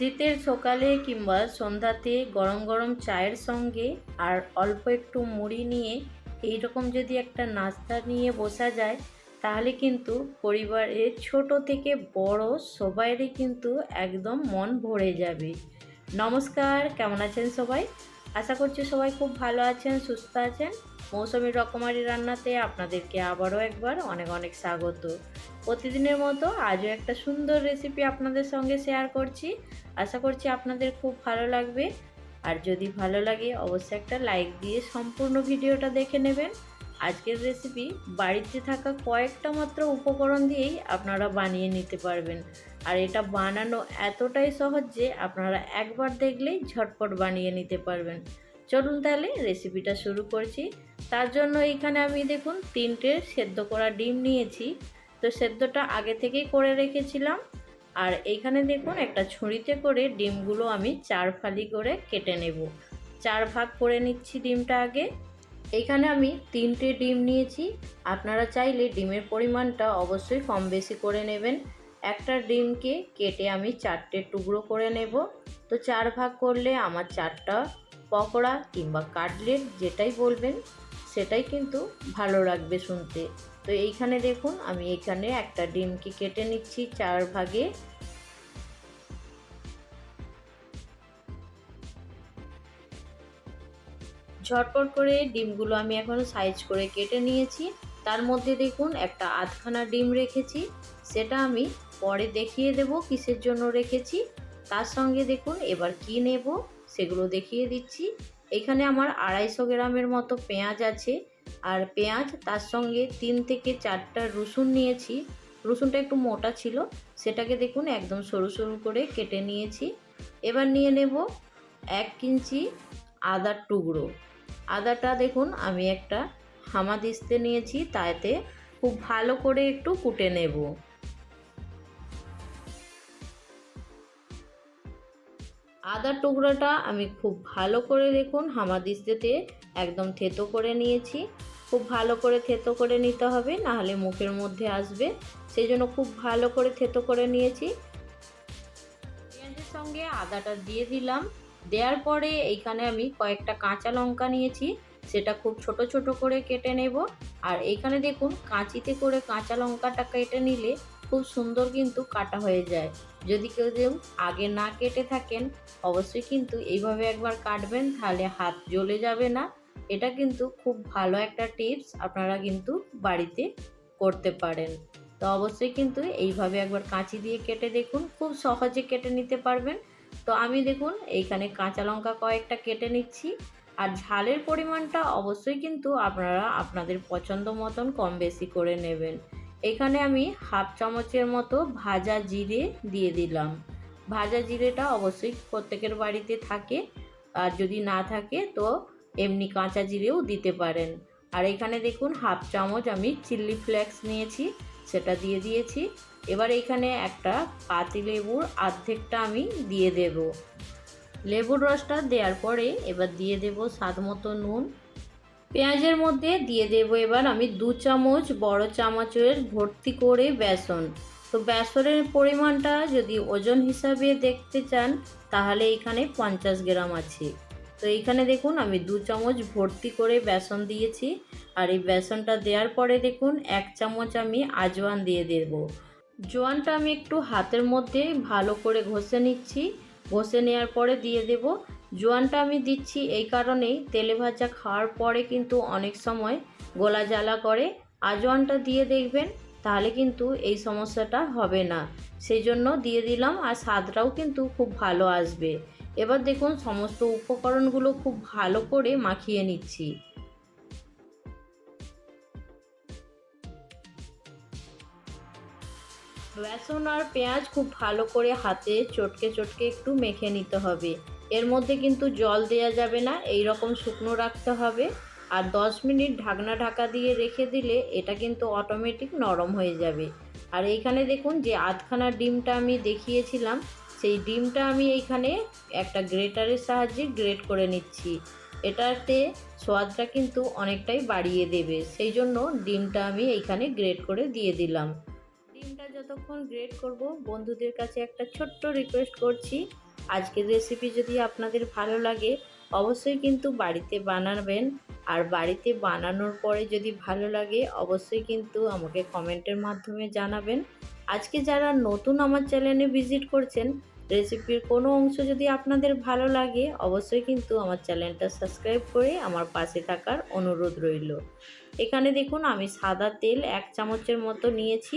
শীতের সকালে কিংবা সন্ধ্যাতে গরম গরম চায়ের সঙ্গে আর অল্প একটু মুড়ি নিয়ে এই রকম যদি একটা নাস্তা নিয়ে বসা যায়, তাহলে কিন্তু পরিবারের ছোট থেকে বড় সবাইরই কিন্তু একদম মন ভরে যাবে। নমস্কার, কেমন আছেন সবাই? আশা করছি সবাই খুব ভালো আছেন, সুস্থ আছেন। মৌসুমী রকমারি রান্নাতে আপনাদেরকে আবারও একবার অনেক অনেক স্বাগত। প্রতিদিনের মতো আজও একটা সুন্দর রেসিপি আপনাদের সঙ্গে শেয়ার করছি। আশা করছি আপনাদের খুব ভালো লাগবে। আর যদি ভালো লাগে, অবশ্যই একটা লাইক দিয়ে সম্পূর্ণ ভিডিওটা দেখে নেবেন। আজকের রেসিপি বাড়িতে থাকা কয়েকটা মাত্র উপকরণ দিয়েই আপনারা বানিয়ে নিতে পারবেন। আর এটা বানানো এতটাই সহজ যে আপনারা একবার দেখলেই ঝটপট বানিয়ে নিতে পারবেন। চলুন তাহলে রেসিপিটা শুরু করছি। তার জন্য এখানে আমি দেখুন তিনটে সেদ্ধ করা ডিম নিয়েছি। তো সেদ্ধটা আগে থেকেই করে রেখেছিলাম। আর এইখানে দেখুন একটা ছুরিতে করে ডিমগুলো আমি চার ফালি করে কেটে নেব। চার ভাগ করে নিচ্ছি ডিমটা আগে। এখানে আমি তিনটে ডিম নিয়েছি। আপনারা চাইলে ডিমের পরিমাণটা অবশ্যই কম বেশি করে নেবেন। একটা ডিমকে কেটে আমি চারটে টুকরো করে নেব। তো চার ভাগ করলে আমার চারটা পকোড়া কিংবা কাটলেট যেটাই বলবেন, সেটাই কিন্তু ভালো লাগবে শুনতে। তো এইখানে দেখুন, আমি এখানে একটা ডিমকে কেটে নিচ্ছি চার ভাগে। ঝটপট করে ডিমগুলো আমি এখন সাইজ করে কেটে নিয়েছি। তার মধ্যে দেখুন, একটা আধখানা ডিম রেখেছি। সেটা আমি পরে দেখিয়ে দেব কিসের জন্য রেখেছি। তার সঙ্গে দেখুন এবার কি নেব সেগুলো দেখিয়ে দিচ্ছি। এখানে আমার আড়াইশো গ্রামের মতো পেঁয়াজ আছে। আর পেঁয়াজ তার সঙ্গে তিন থেকে চারটা রসুন নিয়েছি। রসুনটা একটু মোটা ছিল, সেটাকে দেখুন একদম সরু সরু করে কেটে নিয়েছি। এবার নিয়ে নেব এক ইঞ্চি আদার টুকরো। আদাটা দেখুন আমি একটা হামাদিস্তে নিয়েছি, তাতে খুব ভালো করে একটু কুটে নেব। আদার টুকরোটা আমি খুব ভালো করে দেখুন হামাদিস্তেতে একদম থেতো করে নিয়েছি। খুব ভালো করে থেতো করে নিতে হবে, নাহলে মুখের মধ্যে আসবে। সেই জন্য খুব ভালো করে থেতো করে নিয়েছি। পেঁয়াজের সঙ্গে আদাটা দিয়ে দিলাম। দেওয়ার পরে এইখানে আমি কয়েকটা কাঁচা লঙ্কা নিয়েছি, সেটা খুব ছোট ছোট করে কেটে নেব। আর এইখানে দেখুন, কাঁচিতে করে কাঁচা লঙ্কাটা কেটে নিলে খুব সুন্দর কিন্তু কাটা হয়ে যায়। যদি কেউ কেউ আগে না কেটে থাকেন, অবশ্যই কিন্তু এইভাবে একবার কাটবেন, তাহলে হাত জ্বলে যাবে না। এটা কিন্তু খুব ভালো একটা টিপস আপনারা কিন্তু বাড়িতে করতে পারেন। তো অবশ্যই কিন্তু এইভাবে একবার কাঁচি দিয়ে কেটে দেখুন, খুব সহজে কেটে নিতে পারবেন। তো আমি দেখুন, এইখানে কাঁচা লঙ্কা কয়েকটা কেটে নিচ্ছি। আর ঝালের পরিমাণটা অবশ্যই কিন্তু আপনারা আপনাদের পছন্দ মতন কম বেশি করে নেবেন। এখানে আমি হাফ চামচের মতো ভাজা জিরে দিয়ে দিলাম। ভাজা জিরেটা অবশ্যই প্রত্যেকের বাড়িতে থাকে, আর যদি না থাকে তো এমনি কাঁচা জিরেও দিতে পারেন। আর এখানে দেখুন হাফ চামচ আমি চিল্লি ফ্লেক্স নিয়েছি, সেটা দিয়ে দিয়েছি। এবার এখানে একটা পাতি লেবুর অর্ধেকটা আমি দিয়ে দেব। লেবুর রসটা দেওয়ার পরে এবার দিয়ে দেব স্বাদ মতো নুন পেঁয়াজের মধ্যে দিয়ে দেব এবার আমি দু চামচ বড় চামচের ভর্তি করে বেসন। তো বেসনের পরিমাণটা যদি ওজন হিসাবে দেখতে চান, তাহলে এখানে পঞ্চাশ গ্রাম আছে। তো এইখানে দেখুন, আমি দু চামচ ভর্তি করে বেসন দিয়েছি। আর এই বেসনটা দেওয়ার পরে দেখুন, এক চামচ আমি আজওয়ান দিয়ে দেব। জোয়ানটা আমি একটু হাতের মধ্যে ভালো করে ঘষে নিচ্ছি। ঘষে নেওয়ার পরে দিয়ে দেব জোয়ানটা আমি দিচ্ছি এই কারণেই তেলে ভাজা খাওয়ার পরে কিন্তু অনেক সময় গলা জ্বালা করে। আজওয়ানটা দিয়ে দেখবেন, তাহলে কিন্তু এই সমস্যাটা হবে না। সেই জন্য দিয়ে দিলাম আর স্বাদটাও কিন্তু খুব ভালো আসবে। এবার দেখুন সমস্ত উপকরণগুলো খুব ভালো করে মাখিয়ে নিচ্ছি। বেসন আর পেঁয়াজ খুব ভালো করে হাতে চটকে চটকে একটু মেখে নিতে হবে। এর মধ্যে কিন্তু জল দেওয়া যাবে না, এই রকম শুকনো রাখতে হবে। আর 10 মিনিট ঢাকনা ঢাকা দিয়ে রেখে দিলে এটা কিন্তু অটোমেটিক নরম হয়ে যাবে। আর এইখানে দেখুন যে আধখানা ডিমটা আমি দেখিয়েছিলাম, সেই ডিমটা আমি এইখানে একটা গ্রেটারের সাহায্যে গ্রেট করে নিচ্ছি। এটাতে সোয়াদটা কিন্তু অনেকটাই বাড়িয়ে দেবে, সেই জন্য ডিমটা আমি এইখানে গ্রেট করে দিয়ে দিলাম। ডিমটা যতক্ষণ গ্রেট করব, বন্ধুদের কাছে একটা ছোট্ট রিকোয়েস্ট করছি আজকের রেসিপি যদি আপনাদের ভালো লাগে, অবশ্যই কিন্তু বাড়িতে বানাবেন। আর বাড়িতে বানানোর পরে যদি ভালো লাগে, অবশ্যই কিন্তু আমাকে কমেন্টের মাধ্যমে জানাবেন। আজকে যারা নতুন আমার চ্যানেলে ভিজিট করছেন রেসিপির কোনো অংশ যদি আপনাদের ভালো লাগে, অবশ্যই কিন্তু আমার চ্যানেলটা সাবস্ক্রাইব করে আমার পাশে থাকার অনুরোধ রইল। এখানে দেখুন, আমি সাদা তেল এক চামচের মতো নিয়েছি।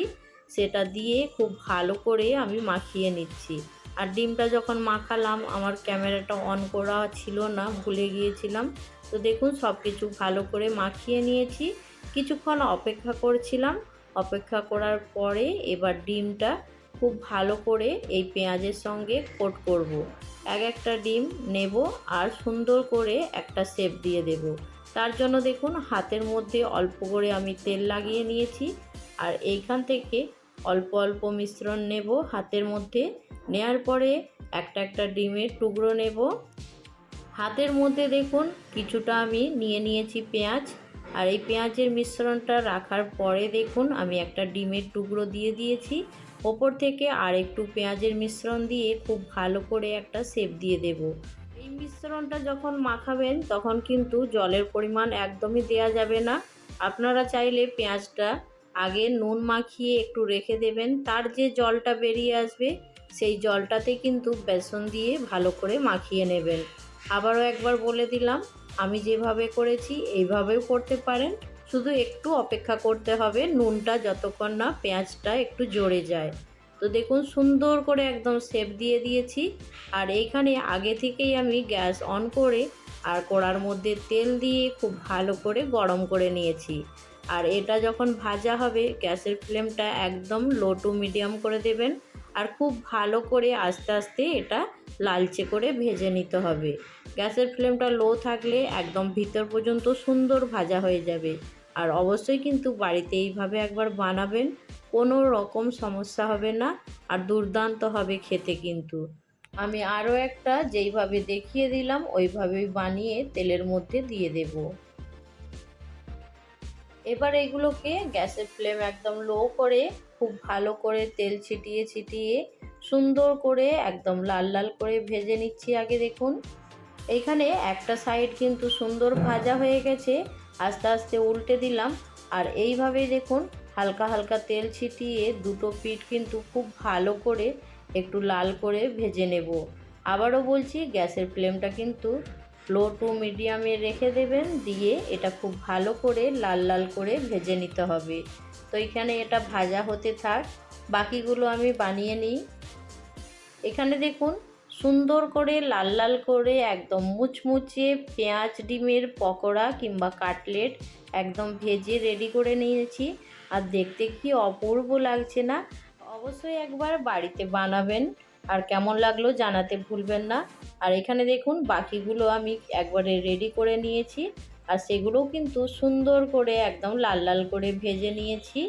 সেটা দিয়ে খুব ভালো করে আমি মাখিয়ে নিচ্ছি। আর ডিমটা যখন মাখালাম, আমার ক্যামেরাটা অন করা ছিল না, ভুলে গিয়েছিলাম। তো দেখুন সব কিছু ভালো করে মাখিয়ে নিয়েছি। কিছুক্ষণ অপেক্ষা করছিলাম। অপেক্ষা করার পরে এবার ডিমটা খুব ভালো করে এই পেঁয়াজের সঙ্গে কোট করব। এক একটা ডিম নেব আর সুন্দর করে একটা শেপ দিয়ে দেব। তার জন্য দেখুন, হাতের মধ্যে অল্প করে আমি তেল লাগিয়ে নিয়েছি। আর এইখান থেকে অল্প অল্প মিশ্রণ নেব হাতের মধ্যে। নেয়ার পরে একটা একটা ডিমের টুকরো নেব। হাতের মধ্যে দেখুন, কিছুটা আমি নিয়ে নিয়েছি পেঁয়াজ। আর এই পেঁয়াজের মিশ্রণটা রাখার পরে দেখুন, আমি একটা ডিমের টুকরো দিয়ে দিয়েছি। ওপর থেকে আর একটু পেঁয়াজের মিশ্রণ দিয়ে খুব ভালো করে একটা সেপ দিয়ে দেব। এই মিশ্রণটা যখন মাখাবেন, তখন কিন্তু জলের পরিমাণ একদমই দেয়া যাবে না। আপনারা চাইলে পেঁয়াজটা আগে নুন মাখিয়ে একটু রেখে দেবেন। তার যে জলটা বেরিয়ে আসবে সেই জলটাতে কিন্তু বেসন দিয়ে ভালো করে মাখিয়ে নেবেন। আবারও একবার বলে দিলাম, আমি যেভাবে করেছি এইভাবেও করতে পারেন। শুধু একটু অপেক্ষা করতে হবে, নুনটা যতক্ষণ না পেঁয়াজটা একটু জড়ে যায়। তো দেখুন, সুন্দর করে একদম সেপ দিয়ে দিয়েছি। আর এইখানে আগে থেকেই আমি গ্যাস অন করে আর কড়ার মধ্যে তেল দিয়ে খুব ভালো করে গরম করে নিয়েছি। আর এটা যখন ভাজা হবে, গ্যাসের ফ্লেমটা একদম লো টু মিডিয়াম করে দেবেন। আর খুব ভালো করে আস্তে আস্তে এটা লালচে করে ভেজে নিতে হবে। গ্যাসের ফ্লেমটা লো থাকলে একদম ভিতর পর্যন্ত সুন্দর ভাজা হয়ে যাবে। আর অবশ্যই কিন্তু বাড়িতে এইভাবে একবার বানাবেন, কোনো রকম সমস্যা হবে না আর দুর্দান্ত হবে খেতে কিন্তু। আমি আরও একটা যেইভাবে দেখিয়ে দিলাম, ওইভাবেই বানিয়ে তেলের মধ্যে দিয়ে দেব। এবার এগুলোকে গ্যাসের ফ্লেম একদম লো করে খুব ভালো করে তেল ছিটিয়ে ছিটিয়ে সুন্দর করে একদম লাল লাল করে ভেজে নিচ্ছি আগে দেখুন। এখানে একটা সাইড কিন্তু সুন্দর ভাজা হয়ে গেছে, আস্তে আস্তে উল্টে দিলাম। আর এইভাবেই দেখুন, হালকা হালকা তেল ছিটিয়ে দুটো পিঠ কিন্তু খুব ভালো করে একটু লাল করে ভেজে নেব। আবারও বলছি, গ্যাসের ফ্লেমটা কিন্তু লো টু মিডিয়ামে রেখে দেবেন, দিয়ে এটা খুব ভালো করে লাল লাল করে ভেজে নিতে হবে। তো এখানে এটা ভাজা হতে থাক, বাকিগুলো আমি বানিয়ে নিই। এখানে দেখুন, সুন্দর করে লাল লাল করে একদম মুচমুচে পেঁয়াজ, ডিমের পকোড়া কিংবা কাটলেট একদম ভেজে রেডি করে নিয়েছি। আর দেখতে কি অপূর্ব লাগছে না? অবশ্যই একবার বাড়িতে বানাবেন। আর কেমন লাগল জানাতে ভুলবেন না। আর এখানে দেখুন, বাকিগুলো আমি একবারে রেডি করে নিয়েছি। আর সেগুলোও কিন্তু সুন্দর করে একদম লাল লাল করে ভেজে নিয়েছি।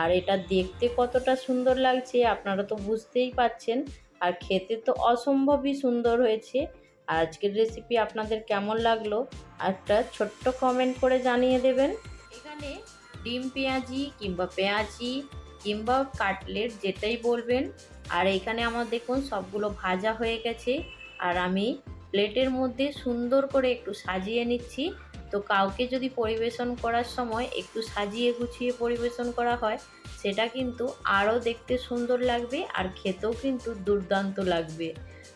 আর এটা দেখতে কতটা সুন্দর লাগছে, আপনারা তো বুঝতেই পাচ্ছেন। আর খেতে তো অসম্ভবই সুন্দর হয়েছে। আর আজকের রেসিপি আপনাদের কেমন লাগল, একটা ছোট্ট কমেন্ট করে জানিয়ে দেবেন। এখানে ডিম পেঁয়াজি কিংবা পেঁয়াজি কিংবা কাটলেট যেটাই বলবেন আর এখানে আমার দেখুন সবগুলো ভাজা হয়ে গেছে। আর আমি প্লেটের মধ্যে সুন্দর করে একটু সাজিয়ে নিচ্ছি। তো কাউকে যদি পরিবেশন করার সময় একটু সাজিয়ে গুছিয়ে পরিবেশন করা হয়, সেটা কিন্তু আরও দেখতে সুন্দর লাগবে আর খেতেও কিন্তু দুর্দান্ত লাগবে।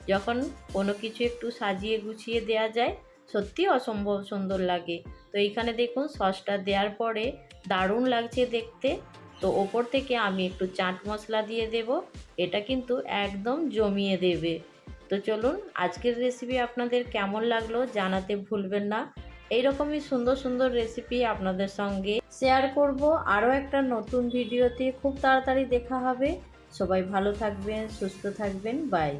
যখন কোনো কিছু একটু সাজিয়ে গুছিয়ে দেয়া যায় সত্যি অসম্ভব সুন্দর লাগে। তো এইখানে দেখুন সসটা দেওয়ার পরে দারুণ লাগছে দেখতে। তো ওপর থেকে আমি একটু চাট মশলা দিয়ে দেব। এটা কিন্তু একদম জমিয়ে দেবে। তো চলুন, আজকের রেসিপি আপনাদের কেমন লাগল জানাতে ভুলবেন না। এইরকমই সুন্দর সুন্দর রেসিপি আপনাদের সঙ্গে শেয়ার করব। আরও একটা নতুন ভিডিওতে খুব তাড়াতাড়ি দেখা হবে। সবাই ভালো থাকবেন, সুস্থ থাকবেন। বাই